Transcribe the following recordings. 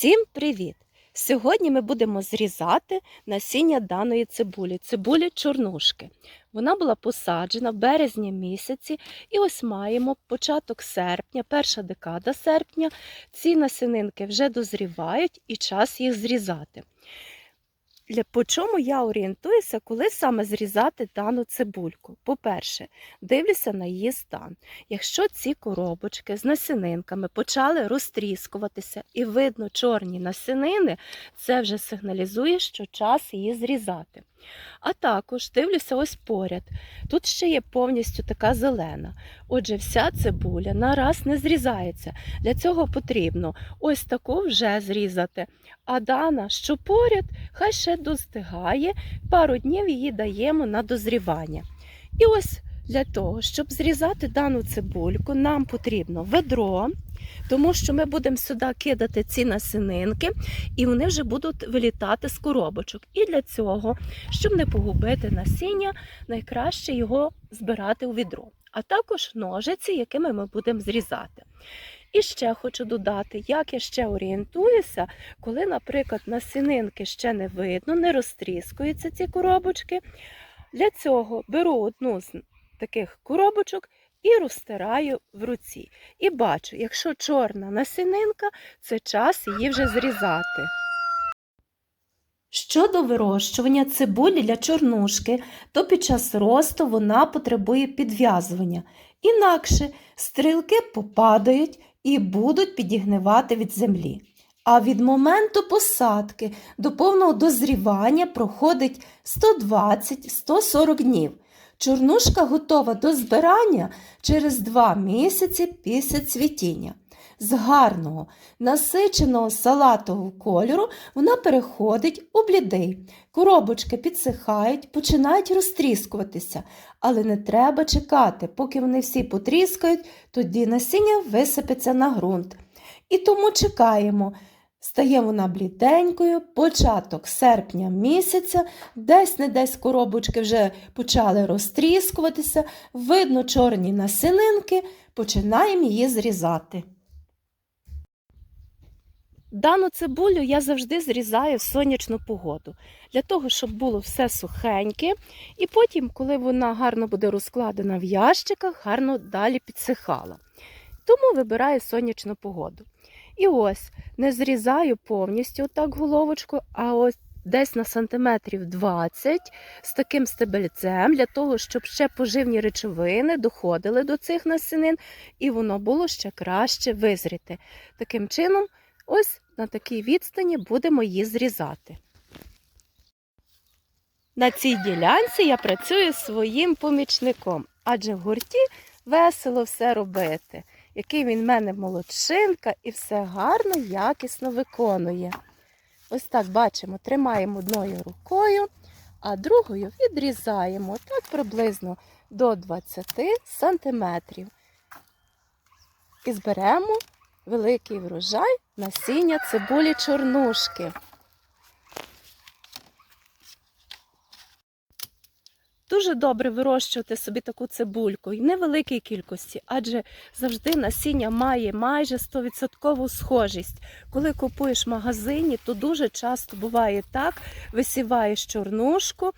Всім привіт! Сьогодні ми будемо зрізати насіння даної цибулі, цибулі чорнушки. Вона була посаджена в березні місяці, і ось маємо початок серпня, перша декада серпня. Ці насінинки вже дозрівають і час їх зрізати. По чому я орієнтуюся, коли саме зрізати дану цибульку? По-перше, дивлюся на її стан. Якщо ці коробочки з насінинками почали розтріскуватися і видно чорні насінини, це вже сигналізує, що час її зрізати. А також дивлюся ось поряд. Тут ще є повністю така зелена. Отже, вся цибуля нараз не зрізається. Для цього потрібно ось таку вже зрізати. А дана, що поряд, хай ще достигає, пару днів її даємо на дозрівання. І ось для того, щоб зрізати дану цибульку, нам потрібно ведро, тому що ми будемо сюди кидати ці насінинки, і вони вже будуть вилітати з коробочок. І для цього, щоб не погубити насіння, найкраще його збирати у відро, а також ножиці, якими ми будемо зрізати. І ще хочу додати, як я ще орієнтуюся, коли, наприклад, насінинки ще не видно, не розтріскуються ці коробочки. Для цього беру одну з таких коробочок і розтираю в руці. І бачу, якщо чорна насінинка, це час її вже зрізати. Щодо вирощування цибулі для чорнушки, то під час росту вона потребує підв'язування. Інакше стрілки попадають і будуть підігнивати від землі. А від моменту посадки до повного дозрівання проходить 120-140 днів. Чорнушка готова до збирання через 2 місяці після цвітіння. З гарного, насиченого салатового кольору вона переходить у блідий. Коробочки підсихають, починають розтріскуватися, але не треба чекати, поки вони всі потріскають, тоді насіння висипеться на ґрунт. І тому чекаємо. Стає вона бліденькою, початок серпня місяця, десь не десь коробочки вже почали розтріскуватися, видно чорні насінинки, починаємо її зрізати. Дану цибулю я завжди зрізаю в сонячну погоду, для того, щоб було все сухеньке, і потім, коли вона гарно буде розкладена в ящиках, гарно далі підсихала. Тому вибираю сонячну погоду. І ось не зрізаю повністю так головочку, а ось десь на сантиметрів 20 з таким стебельцем, для того, щоб ще поживні речовини доходили до цих насінин, і воно було ще краще визріти. Таким чином, ось на такій відстані будемо її зрізати. На цій ділянці я працюю своїм помічником, адже в гурті весело все робити який він в мене молодшинка і все гарно, якісно виконує. Ось так бачимо, тримаємо одною рукою, а другою відрізаємо так приблизно до 20 сантиметрів. І зберемо великий врожай насіння цибулі чорнушки. Дуже добре вирощувати собі таку цибульку і невеликій кількості, адже завжди насіння має майже 100% схожість. Коли купуєш в магазині, то дуже часто буває так, висіваєш чорнушку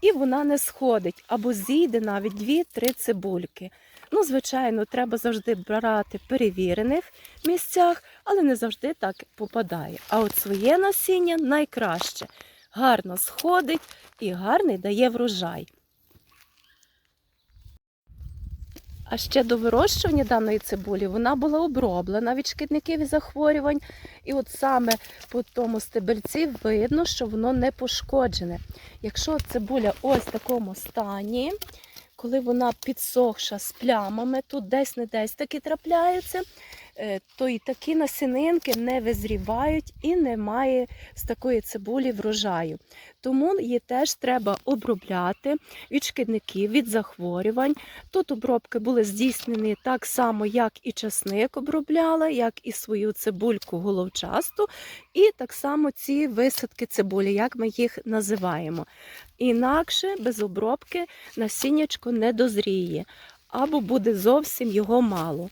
і вона не сходить, або зійде навіть 2-3 цибульки. Ну, звичайно, треба завжди брати перевірених місцях, але не завжди так попадає. А от своє насіння найкраще. Гарно сходить і гарний дає врожай. А ще до вирощування даної цибулі вона була оброблена від шкідників і захворювань. І от саме по тому стебельці видно, що воно не пошкоджене. Якщо цибуля ось в такому стані, коли вона підсохша з плямами, тут десь не десь таки трапляються, е, то і такі насінинки не визрівають і немає з такої цибулі врожаю. Тому її теж треба обробляти від шкідників, від захворювань. Тут обробки були здійснені так само, як і часник обробляла, як і свою цибульку головчасту, і так само ці висадки цибулі, як ми їх називаємо. Інакше без обробки насіннячко не дозріє, або буде зовсім його мало.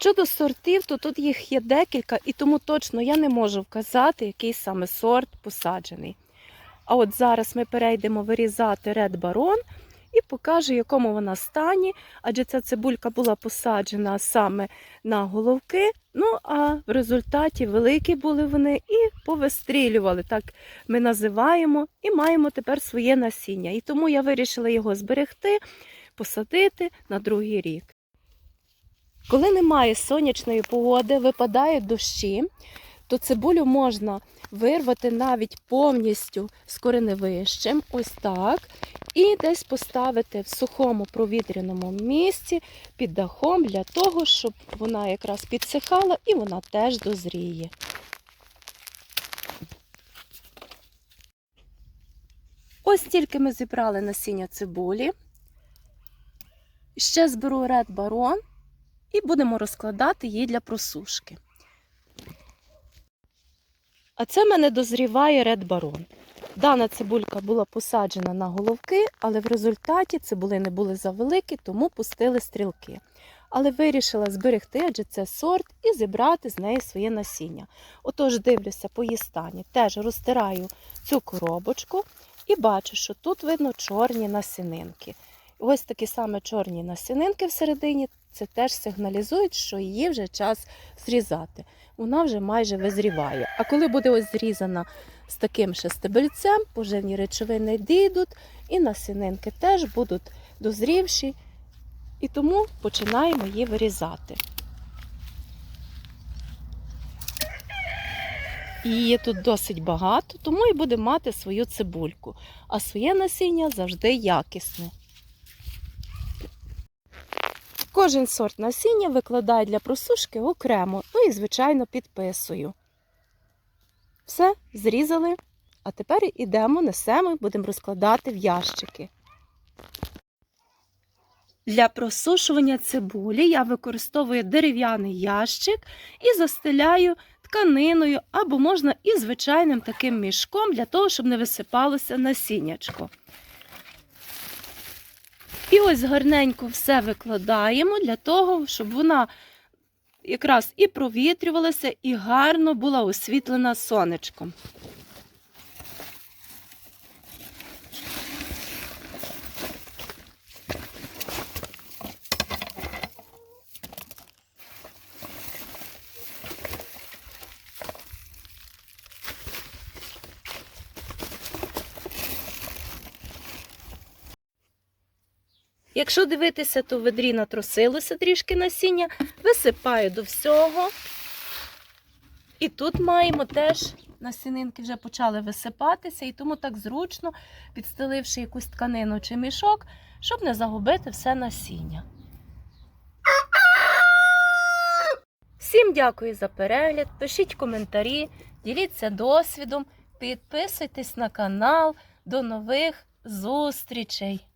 Щодо сортів, то тут їх є декілька, і тому точно я не можу вказати, який саме сорт посаджений. А от зараз ми перейдемо вирізати Red Baron і покажу, в якому вона стані, адже ця цибулька була посаджена саме на головки. Ну а в результаті великі були вони і повистрілювали, так ми називаємо, і маємо тепер своє насіння. І тому я вирішила його зберегти, посадити на другий рік. Коли немає сонячної погоди, випадають дощі, то цибулю можна вирвати навіть повністю з кореневищем, ось так, і десь поставити в сухому провітряному місці під дахом для того, щоб вона якраз підсихала і вона теж дозріє. Ось тільки ми зібрали насіння цибулі. Ще зберу Red Baron і будемо розкладати її для просушки. А це в мене дозріває Red Baron. Дана цибулька була посаджена на головки, але в результаті цибулини були завеликі, тому пустили стрілки. Але вирішила зберегти, адже це сорт, і зібрати з неї своє насіння. Отож, дивлюся по її стані. Теж розтираю цю коробочку і бачу, що тут видно чорні насінинки. Ось такі саме чорні насінинки всередині, це теж сигналізують, що її вже час зрізати. Вона вже майже визріває. А коли буде ось зрізана з таким ще стебельцем, поживні речовини дійдуть, і насінинки теж будуть дозрівші, і тому починаємо її вирізати. Її тут досить багато, тому і буде мати свою цибульку, а своє насіння завжди якісне. Кожен сорт насіння викладаю для просушки окремо, ну і, звичайно, підписую. Все, зрізали. А тепер ідемо, несемо, будемо розкладати в ящики. Для просушування цибулі я використовую дерев'яний ящик і застеляю тканиною або можна і звичайним таким мішком для того, щоб не висипалося насіннячко. І ось гарненько все викладаємо для того, щоб вона якраз і провітрювалася, і гарно була освітлена сонечком. Якщо дивитися, то в ведрі натрусилося трішки насіння, висипаю до всього. І тут маємо теж насінинки вже почали висипатися, і тому так зручно, підстеливши якусь тканину чи мішок, щоб не загубити все насіння. Всім дякую за перегляд. Пишіть коментарі, діліться досвідом, підписуйтесь на канал. До нових зустрічей!